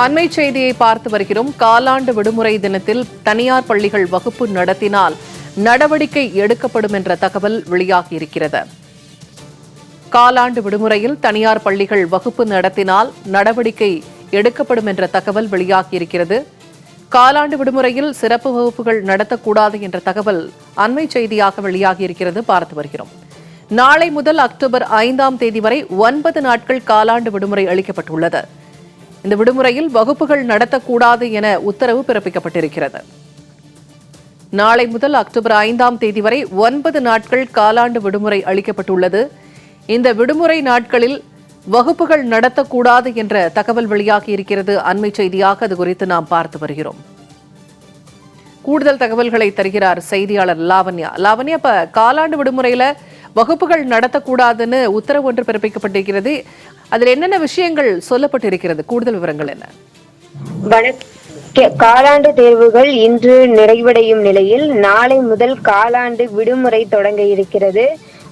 அண்மை செய்தியை பார்த்து வருகிறோம். காலாண்டு விடுமுறை தினத்தில் தனியார் பள்ளிகள் வகுப்பு நடத்தினால் நடவடிக்கை எடுக்கப்படும் என்ற தகவல் வெளியாகியிருக்கிறது. காலாண்டு விடுமுறையில் தனியார் பள்ளிகள் வகுப்பு நடத்தினால் நடவடிக்கை எடுக்கப்படும் என்ற தகவல் வெளியாகியிருக்கிறது. காலாண்டு விடுமுறையில் சிறப்பு வகுப்புகள் நடத்தக்கூடாது என்ற தகவல் அண்மை செய்தியாக வெளியாகியிருக்கிறது. பார்த்து வருகிறோம். நாளை முதல் அக்டோபர் ஐந்தாம் தேதி வரை ஒன்பது நாட்கள் காலாண்டு விடுமுறை அளிக்கப்பட்டுள்ளது. இந்த விடுமுறையில் வகுப்புகள் நடத்தக்கூடாது என உத்தரவு பிறப்பிக்கப்பட்டிருக்கிறது. நாளை முதல் அக்டோபர் ஐந்தாம் தேதி வரை ஒன்பது நாட்கள் காலாண்டு விடுமுறை அளிக்கப்பட்டுள்ளது. இந்த விடுமுறை நாட்களில் வகுப்புகள் நடத்தக்கூடாது என்ற தகவல் வெளியாகி இருக்கிறது. அண்மை செய்தியாக அது குறித்து நாம் பார்த்து வருகிறோம். கூடுதல் தகவல்களை தருகிறார் செய்தியாளர் லாவண்யா. லாவண்யா இப்ப காலாண்டு விடுமுறையில வகுப்புகள் நடத்தக்கூடாதுன்னு உத்தரவு ஒன்று பிறப்பிக்கப்பட்டிருக்கிறது. அதில் என்னென்ன விஷயங்கள் சொல்லப்பட்டிருக்கிறது? கூடுதல் விவரங்கள் என்ன? காலாண்டு தேர்வுகள் இன்று நிறைவடையும் நிலையில் நாளை முதல் காலாண்டு விடுமுறை தொடங்க இருக்கிறது.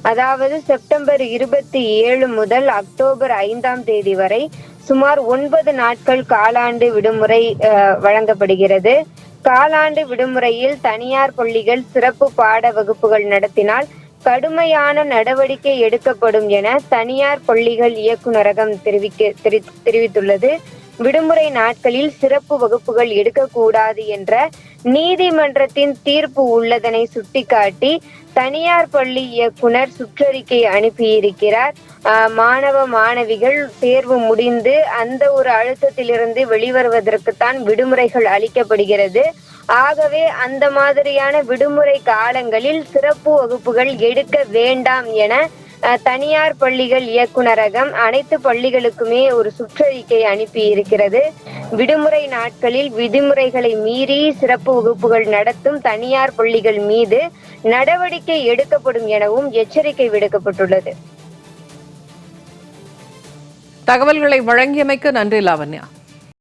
அதாவது செப்டம்பர் இருபத்தி ஏழு முதல் அக்டோபர் ஐந்தாம் தேதி வரை சுமார் ஒன்பது நாட்கள் காலாண்டு விடுமுறை அஹ், வழங்கப்படுகிறது. காலாண்டு விடுமுறையில் தனியார் பள்ளிகள் சிறப்பு பாட வகுப்புகள் நடத்தினால் கடுமையான நடவடிக்கை எடுக்கப்படும் என தனியார் பள்ளிகள் இயக்குநரகம் தெரிவிக்க தெரி- தெரிவித்துள்ளது. விடுமுறை நாட்களில் சிறப்பு வகுப்புகள் எடுக்கக்கூடாது என்ற நீதிமன்றத்தின் தீர்ப்பு உள்ளதனை சுட்டிக்காட்டி தனியார் பள்ளி இயக்குனர் சுற்றறிக்கை அனுப்பியிருக்கிறார். ஆஹ் மாணவ மாணவிகள் தேர்வு முடிந்து அந்த ஒரு அழுத்தத்திலிருந்து வெளிவருவதற்குத்தான் விடுமுறைகள் அளிக்கப்படுகிறது. ஆகவே அந்த மாதிரியான விடுமுறை காலங்களில் சிறப்பு வகுப்புகள் எடுக்க வேண்டாம் என அஹ், தனியார் பள்ளிகள் இயக்குனரகம் அனைத்து பள்ளிகளுக்குமே ஒரு சுற்றறிக்கை அனுப்பி இருக்கிறது. விடுமுறை நாட்களில் விதிமுறைகளை மீறி சிறப்பு வகுப்புகள் நடத்தும் தனியார் பள்ளிகள் மீது நடவடிக்கை எடுக்கப்படும் எனவும் எச்சரிக்கை விடுக்கப்பட்டுள்ளது. தகவல்களை வழங்கியமைக்கு நன்றி லாவண்யா.